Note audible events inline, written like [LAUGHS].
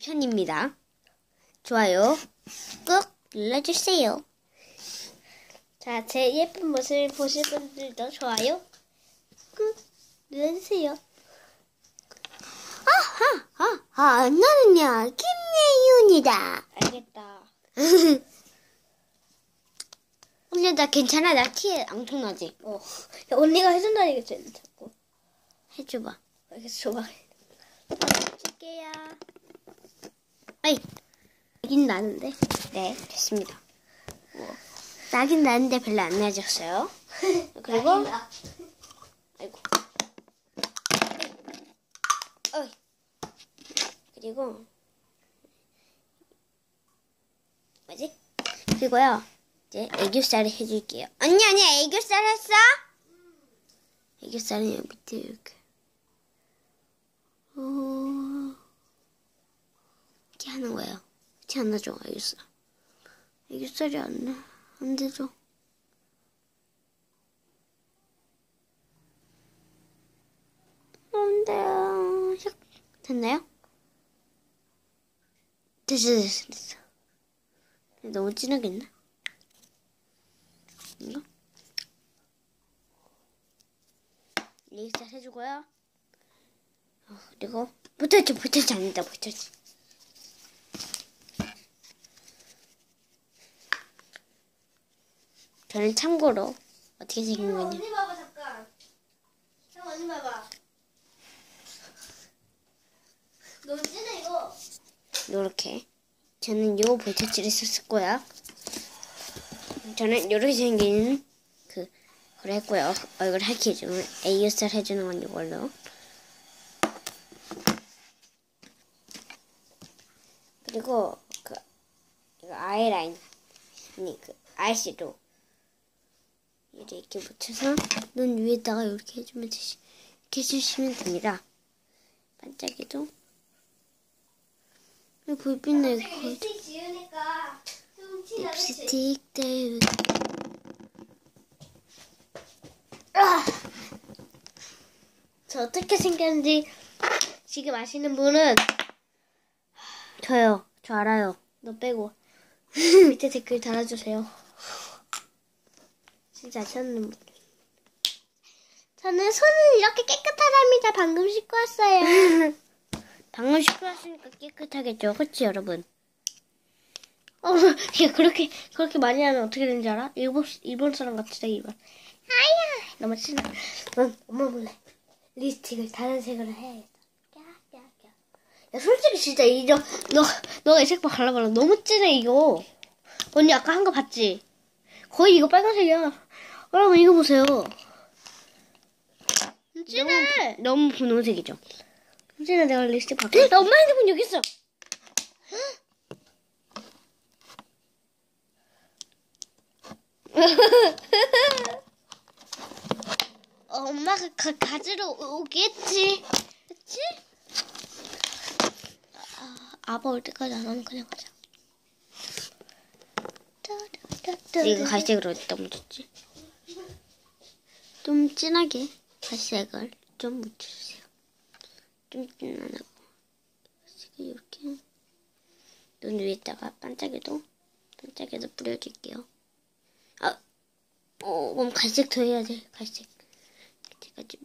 편입니다. 좋아요 꾹 눌러주세요. 자, 제 예쁜 모습을 보실 분들도 좋아요 꾹 눌러주세요. 아, 아, 나는요, 김예윤이다. 알겠다. [LAUGHS] 언니, 나 괜찮아. 나키 앙통나지? 어. 야, 언니가 해준다니까 쟤는 자꾸. 해줘봐. 알겠어, 좋아. 줄게요. 아이, 여긴 나는데. 네, 됐습니다. 뭐, 나긴 나는데 별로 안 나아졌어요. [LAUGHS] 그리고, 아이고. 어이. 그리고, 뭐지? 그리고요, 이제 애교살을 해줄게요. 언니, 언니, 애교살 했어? 애교살은 여기 밑에 이렇게. 어, 이렇게 하는 거예요. 이렇게 안 나죠, 애교살. 애교살이 안 나, 안 되죠. 안 돼요. 샥. 됐나요? 됐어, 됐어, 됐어. 너무 진하게 했나? 이거? 리액션 해주고요. 어, 그리고, 붙였지, 붙였지 아니다, 붙였지. 저는 참고로, 어떻게 생긴 거냐. 언니 봐봐, 잠깐. 형, 언니 봐봐. 너무 진해, 이거. 요렇게. 저는 요 볼터치를 썼을 거야. 저는 요렇게 생긴 그, 그걸 했고요. 얼굴 하게 해주는, ASR 해주는 건 이걸로. 그리고, 그, 이거 아이라인. 아니, 그, 아이씨도. 이렇게 붙여서 눈 위에다가 이렇게 해주면 되시, 이렇게 해주시면 됩니다. 반짝이도. 왜 불빛나 이거 거의 립스틱 지우니까 좀 티나, 그치? 립스틱 때저 어떻게 생겼는지 지금 아시는 분은 저요 저 알아요 너 빼고 [LAUGHS] 밑에 댓글 달아주세요. 진짜 분. 저는 손은 이렇게 깨끗하답니다. 방금 씻고 왔어요. [LAUGHS] 방금 씻고 왔으니까 깨끗하겠죠 그치 여러분 어, 야, 그렇게, 그렇게 많이 하면 어떻게 되는지 알아? 일본, 일본 사람 같으다, 이거. 아야! 너무 친해. 넌 엄마 몰래 립스틱을 다른 색으로 해야겠다. 야, 야, 야. 야, 솔직히 진짜 이거, 너, 너가 이 색깔 발라봐라. 너무 진해, 이거. 언니 아까 한 거 봤지? 거의 이거 빨간색이야. 여러분, 이거 보세요. 진해! 너무 분홍색이죠 진해, 내가 립스틱 [GASPS] 바꿔. 나 엄마 핸드폰 여기 있어! 어, [LAUGHS] 엄마가 가, 가지러 오겠지. 그치? 아, 아빠 올 때까지 안 하면 그냥 가자. 이거 갈색으로 어디다 묻혔지 좀 진하게 갈색을 좀 묻혀주세요. 좀 진하고. 갈색을 이렇게 눈 위에다가 반짝이도 반짝이도 뿌려줄게요. 아, 어, 그럼 갈색 더 해야 돼 갈색. 제가 좀